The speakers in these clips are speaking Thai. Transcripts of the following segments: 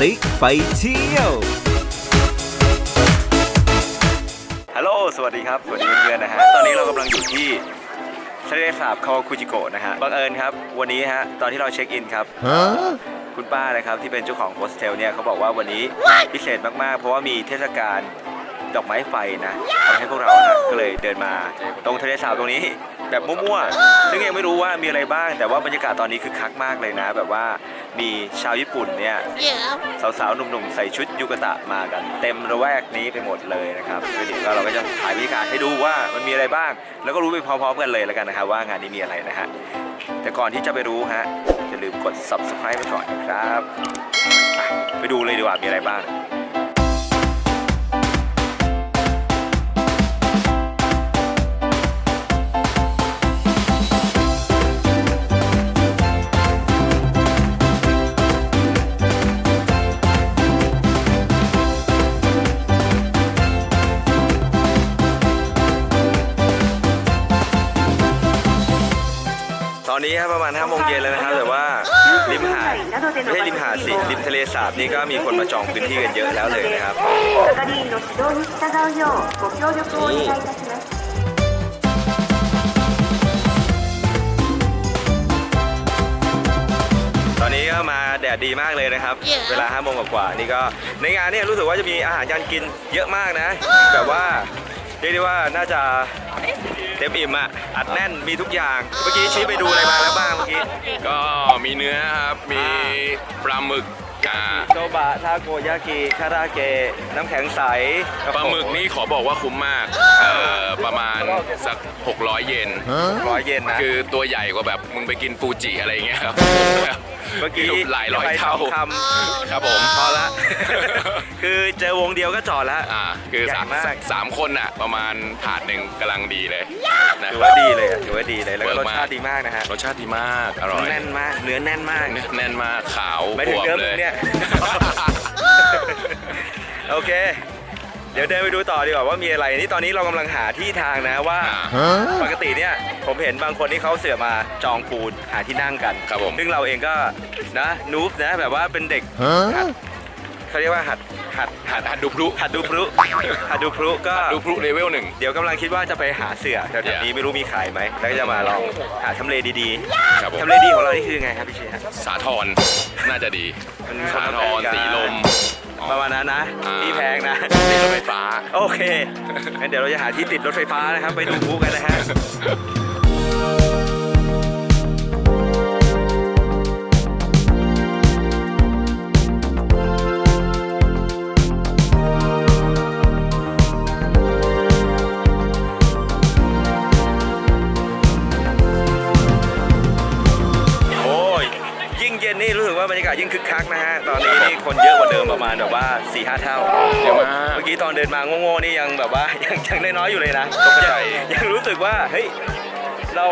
ติ๊กไปเที่ยวฮัลโหลสวัสดีครับสวัสดีเพื่อนๆนะฮะตอนนี้เรากำลังอยู่ที่ทะเลสาบคาวาคุจิโกะนะฮะบังเอิญครับ วันนี้ฮะตอนที่เราเช็คอินครับ คุณป้านะครับที่เป็นเจ้าของโฮสเทลเนี่ยเขาบอกว่าวันนี้พิเศษมากๆ เพราะว่ามีเทศกาลดอกไม้ไฟนะทำให้พวกเรานะก็เลยเดินมาตรงทะเลสาบตรงนี้ แบบมั่วๆ ซึ่งยังไม่รู้ว่ามีอะไรบ้าง แต่ว่าบรรยากาศตอนนี้คือคักมากเลยนะ แบบว่า มีชาวญี่ปุ่นเนี่ยสาวๆ หนุ่มๆ ใส่ชุดยูกะตะมากัน เต็มระแวกนี้ไปหมดเลยนะครับเดี๋ยวเราก็จะถ่ายบรรยากาศให้ดูว่ามันมีอะไรบ้าง แล้วก็รู้ไปพร้อมๆกันเลยแล้วกันนะครับว่างานนี้มีอะไรนะฮะแต่ก่อนที่จะไปรู้ฮะอย่าลืมกด subscribe ไปก่อนนะครับอะไปดูเลยดีกว่ามีอะไรบ้าง อนนี้ครับประมาณ5โมงเย็นแล้วนะครับ แต่ว่าริมหาดไม่ริมหาดสิริมทะเลสาบนี่ก็มีคนมาจองพื้นที่กันเยอะแล้วเลยนะครับนี่ตอนนี้ก็มาแดดดีมากเลยนะครับ เวลา5โมงกว่านี่ก็ในงานเนี่ยรู้สึกว่าจะมีอาหารการกินเยอะมากนะแบบว่า เรียกได้ว่าน่าจะเต็มอิ่มอะอัดแน่นมีทุกอย่าง เมื่อกี้ชี้ไปดูอะไรมาแล้วบ้างเมื่อกี้ก็มีเนื้อครับ มีปลาหมึกอ่าโซบะทาโกยากิคาราเกะน้ำแข็งใสปลาหมึกนี่ขอบอกว่าคุ้มมากเอ่อประมาณสัก 600 เยนร้อยเยนนะ คือตัวใหญ่กว่าแบบมึงไปกินฟูจิอะไรอย่างเงี้ยครับ เมื่อกี้หลายร้อยไปเท่าทองคครับผมพอละ คือเจอวงเดียวก็จอดละอ่าคือใหญ่สามมากสามคนอะ ประมาณถาดหนึ่งกำลังดีเลยนะถือครัว่าบดีเลยอะถือว่าดีเลยแล้วก็รเวิสร์กมากชาติดีมากนะฮะรสชาติดีมากอร่อยแน่นมากเนื้อแน่นมากเนื้อแน่นมากขาวไม่บถึงวบเนื้อเลมึงยเนี่ยโอเค เดี๋ยวเดินไปดูต่อดีกว่าว่ามีอะไรนี่ตอนนี้เรากำลังหาที่ทางนะว่าอ่า ปกติเนี่ยผมเห็นบางคนที่เขาเสือมาจองปูนหาที่นั่งกันครับผม ซึ่งเราเองก็นะนูบนะ แบบว่าเป็นเด็กหัดเขาเรียกว่าหัดหัดหัดหัดดูพลุหัดดูพลุหัดดูพลุก็ดูพลุเลเวลหนึ่ง เดี๋ยวกำลังคิดว่าจะไปหาเสือแถวๆนี้ Yeah. ไม่รู้มีขายไหมแล้วก็จะมาลองหาทำเลดีครับผม ๆทำเลดีของเรานี่คือไงครับพี่เชียร์ สาทรน่าจะดี มัน สาทรสีลม ประมาณนั้นนะ อ่า ที่แพงนะติดรถไฟฟ้า โอเคงั้นเดี๋ยวเราจะหาที่ติดรถไฟฟ้านะครับ ไปดูบู๊กันนะฮะ นนี่รู้สึกว่าบรรยากาศยิ่งคึกคักนะฮะ ตอนนี้นี่คนเยอะกว่าเดิมประมาณแบบว่า4ี่ห้าเท่า เยอะมาก เมื่อกี้ตอนเดินมาโง่ๆนี่ยังแบบว่ายังยังน้อยๆอยู่เลยนะตกใจยังยังรู้สึกว่าเฮ้ยเรา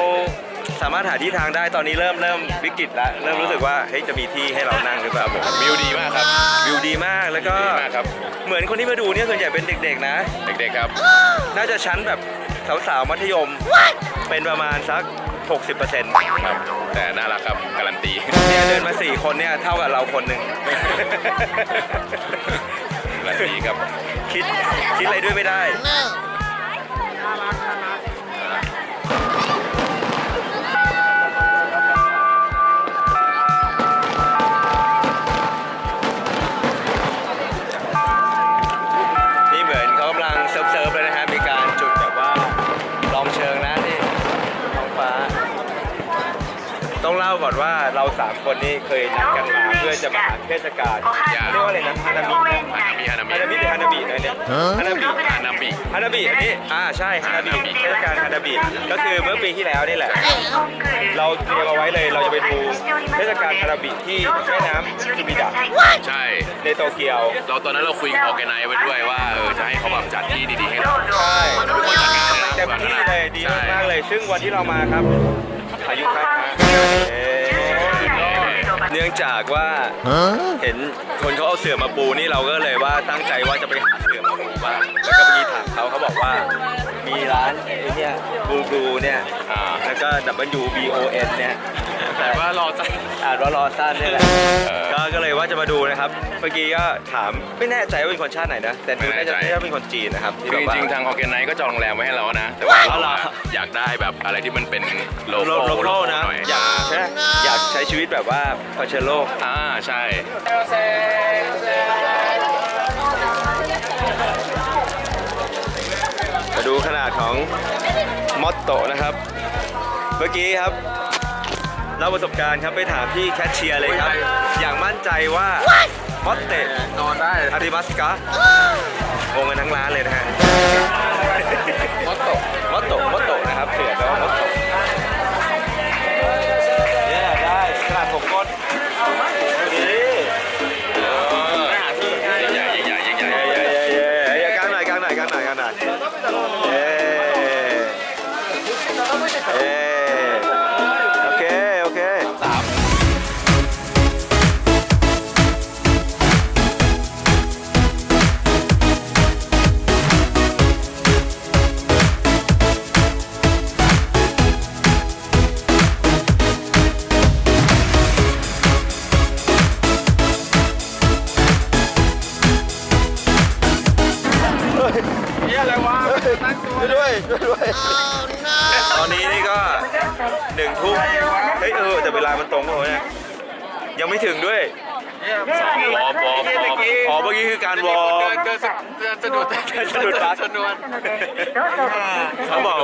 สามารถหาที่ทางได้ตอนนี้เริ่มเริ่มวิกฤตแล้วเริ่มรู้สึกว่าเฮ้ยจะมีที่ให้เรานั่งหรือเปล่าผมวิวดีมากครับ วิวดีมากแล้วก็ดีมากครับ เหมือนคนที่มาดูเนี่ยส่วนใหญ่เป็นเด็กๆนะ เด็กๆครับ น่าจะชั้นแบบสาวๆมัธยม เป็นประมาณสัก 60%ครับ แต่น่ารักครับ การันตี เนี่ยเดินมา 4 คนเนี่ยเท่ากับเราคนหนึ่ง การันตีครับ คิดคิดอะไรด้วยไม่ได้นี่ ต้องเล่าก่อนว่าเราสามคนนี่เคยนัดกันมาเพื่อจะมาเทศกาลอย่าเรียกว่าอะไรนะฮานามินะฮานามิฮานามิฮานามิหรือฮานาบิอะไรเนี่ยฮานาบิฮานาบิฮานาบิอันนี้อ่าใช่ฮานาบิเทศกาลฮานาบิก็คือเมื่อปีที่แล้วนี่แหละ เราเตรียมเอาไว้เลยเราจะไปดูเทศกาลฮานาบิที่แม่น้ำซูบิดะใช่ในโตเกียว เราตอนนั้นเราคุยกับออแกไนซ์ไว้ด้วยว่าเออจะให้เขาแบบจัดที่ดีๆให้เราใช่ทุกคนจัดงานเลยนะเต็มที่เลยดีมากๆเลย ซึ่งวันที่เรามาครับพายุพัดฮะ เนื่องจากว่าเห็นคนเขาเอาเสื่อมาปูนี่เราก็เลยว่าตั้งใจว่าจะไปหาเสื่อมาปูบ้างแล้วก็มีถามเขาเขาบอกว่ามีร้านไอ้เนี่ยบูบูเนี่ยแล้วก็ W B O N เนี่ย แต่ว่ารอใจอ่านว่ารอสั้นนี่แหละก็ก็เลยว่าจะมาดูนะครับ เมื่อกี้ก็ถามไม่แน่ใจว่าเป็นคนชาติไหนนะ แต่ดูน่าจะไม่แน่ใจน่าจะเป็นคนจีนนะครับที่คือแบบจว่าริงๆทางออร์แกไนก็จองโรงแรมไว้ให้เรานะ แต่ว่าอ๋อเราเหรออะอยากได้แบบอะไรที่มันเป็นโลโลโก้โลโก้นะหน่อยอยากใช่ไหมอยากใช้ชีวิตแบบว่าพอเชโลกอ่าใช่มาดูขนาดของมอตโตนะครับ เมื่อกี้ครับ เล่าประสบการณ์ครับไปถามพี่แคชเชียร์เลยครับ อย่างมั่นใจว่า มอตเตนอนได้อาริมัสกะโงกันทั้งร้านเลยนะฮะ ช่วยด้วยตอนนี้นี่ก็หนึ่งทุ่มเฮ้ยเออแต่เวลามันตรงกันเลยยังไม่ถึงด้วยวอร์มวอร์มวอร์มอ๋อเมื่อกี้คือการวอร์มเดินสะดุดสะดุดปลั๊กสะดุดเขาบอก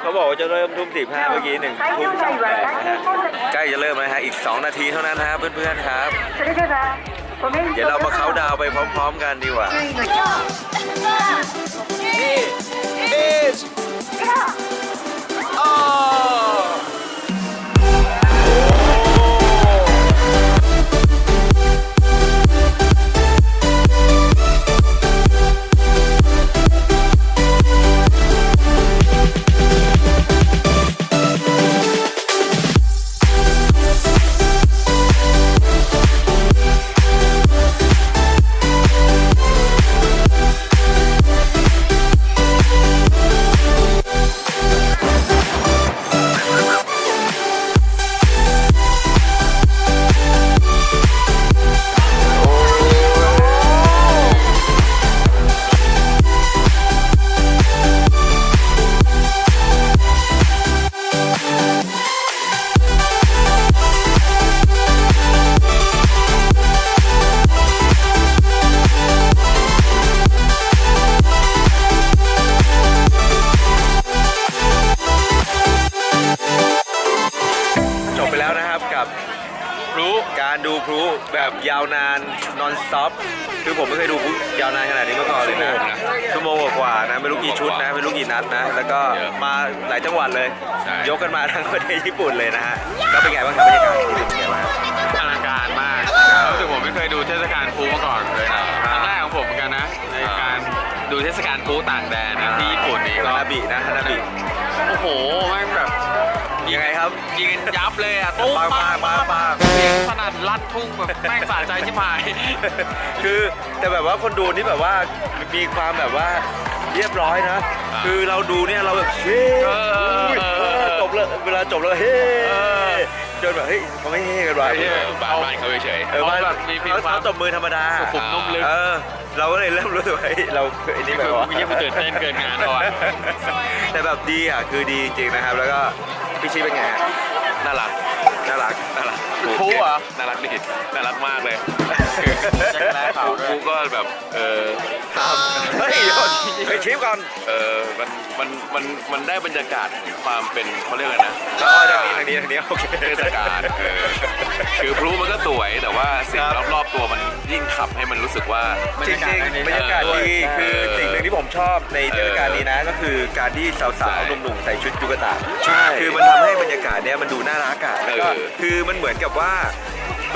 เขาบอกว่าจะเริ่มทุ่มสิบห้าเมื่อกี้หนึ่งทุ่มสามใกล้จะเริ่มแล้วฮะอีก 2 นาทีเท่านั้นฮะเพื่อนๆครับ เดี๋ยวเรามาเข้าดาวไปพร้อมๆกันดีกว่า This แบบยาวนาน non stop คือผมไม่เคยดูพลุยาวนานขนาดนี้มาก่อนเลยนะชั่วโมงกว่าๆนะไม่รู้กี่ชุดนะไม่รู้กี่นัดนะ แล้วก็มาหลายจังหวัดเลย ใช่ ยกกันมาทั้งประเทศญี่ปุ่นเลยนะฮะก็เป็นไงบ้างครับบรรยากาศที่เป็นไงบ้างอลังการมากรู้สึกผมไม่เคยดูเทศกาลพลุมาก่อนเลยนะครั้งแรกของผมเหมือนกันนะ ในการดูเทศกาลพลุต่างแดนนะที่ญี่ปุ่นนี่ก็ฮานาบินะฮานาบิ โอ้โหแม่งแบบ ยังไงครับ ยิงกันยับเลยอะตุ้มปังปังปังปังเสียงสนั่นลั่นทุ่งแบบแม่งสะใจที่หาย คือแต่แบบว่าคนดูนี่แบบว่ามีความแบบว่าเรียบร้อยนะ คือเราดูเนี่ยเราแบบเฮ้ยเออเออเออจบแล้วเวลาจบแล้วเฮ้ยจนแบบเฮ้ยเขาไม่เฮ้กันวะเฮ้ยเออบ้านบ้านเขาเฉยเออมันเขาแบบมีมีเขาความเขาตบมือธรรมดาสุขุมนุ่มลึกเออเราก็เลยเริ่มรู้สึกว่าเฮ้ยเราไอ้นี่แบบว่าเยี่ยมนตื่นเต้นเกินงานก่อนแต่แบบดีอะคือดีจริงๆนะครับแล้วก็ พี่ชีเป็นไงฮะน่ารัก น่ารัก น่ารักพลุเหรอ น่ารักดิน่ารักมากเลย แจ็คแร้ขาวด้วยครูก็แบบเออครับเฮ้ยเดี๋ยวไปชิปก่อนเออมันมันมันมันได้บรรยากาศความเป็นเขาเรียกอะไรนะอ๋อทางนี้ทางนี้ทางนี้โอเคเทศกาลเออคือพลุมันก็สวยแต่ว่าสิ่งครับรอบๆตัวมันยิ่งขับให้มันรู้สึกว่าจริงๆบรรยากาศดีเออคือสิ่งหนึ่งที่ผมชอบในเทศกาลนี้นะ ก็คือการที่สาวๆหนุ่มๆใส่ชุดยูกะตะใช่คือมันทำให้บรรยากาศเนี้ยมันดูน่ารักอะแล้วก็เออคือมันเหมือนกับว่า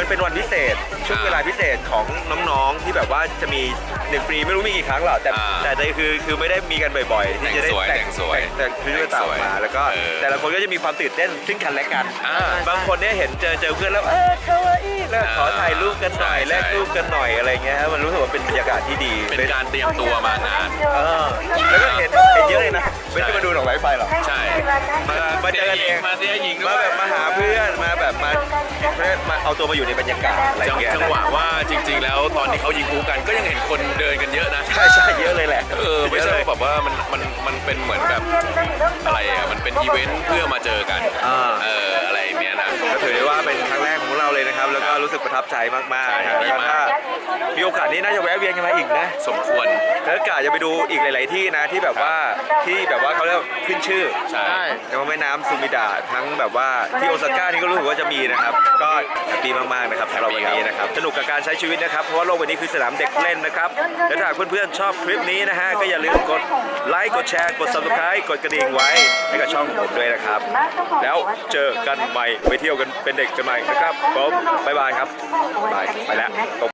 มันเป็นวันพิเศษ ช่วงเวลาพิเศษของน้องๆที่แบบว่าจะมีหนึ่งปีไม่รู้มีกี่ครั้งหรอกแต่อ่าแต่ใจคือคือไม่ได้มีกันบ่อยๆ ที่จะได้แต่งสวยแต่งชุดต่างๆมา แล้วก็เออแต่ละคนก็จะมีความตื่นเต้นซึ่งกันและกันอ่า บางคนเนี่ยเห็นเจอเจอเพื่อนแล้วเออคาวาอี้แล้วขอถ่ายรูป กันหน่อยใช่แลกรูปกันหน่อยอะไรเงี้ยมันรู้สึกว่าเป็นบรรยากาศที่ดีเป็นการเตรียมตัวมานานเออแล้วก็เห็นเห็นเยอะเลยนะไม่ใช่มาดูหนองไม้ไฟหรอกใช่มามาเจอกันเองมาเสียหญิงด้มาวยแบบมาหาเพื่อนมาแบบมามาเอาตัวมาอยู่ในบรรยากาศอะไรจังเงี้ยจังหวะว่าจริง ๆ แล้วตอนที่เขายิงพูกันก็ยังเห็นคนเดินกันเยอะนะใช่ใช่เยอะเลยแหละเออไม่เยใช่อะเลยว่าแบบว่ามันมันมันเป็นเหมือนแบบอะไรอะมันเป็นอีเวนต์เพื่อมาเจอกันอ่าเอออะไรอย่างเนี้ยนะก็ถือได้ว่าเป็นครั้งแรก รับแล้วก็รู้สึกประทับใจมากๆนะครับดีแล้วก็มากถ้ามีโอกาสนี้น่าจะแวะเวียนกันมาอีกนะ สมควร แล้วกะจะไปดูอีกหลาย ๆ ที่นะที่แบบว่าที่แบบว่าเขาเรียกว่าขึ้นชื่อใช่อย่างแม่น้ำซูมิดะทั้งแบบว่าที่โอซาก้านี่ก็รู้สึกว่าจะมีนะครับ ก็แฮปปี้มาก ๆ นะครับสำหรับวันนี้นะครับ สนุกกับการใช้ชีวิตนะครับ เพราะว่าโลกวันนี้คือสนามเด็กเล่นนะครับ และถ้าหากเพื่อน ๆ ชอบคลิปนี้นะฮะ ก็อย่าลืมกดไลค์ กดแชร์ กด subscribe กดกระดิ่งไว้ให้กับช่องของผมด้วยนะครับ แล้วเจอกันใหม่ไปเที่ยวกันเป็นเด็กกันใหม่นะครับผมบ๊ายบายครับครับ ไปไปแล้ว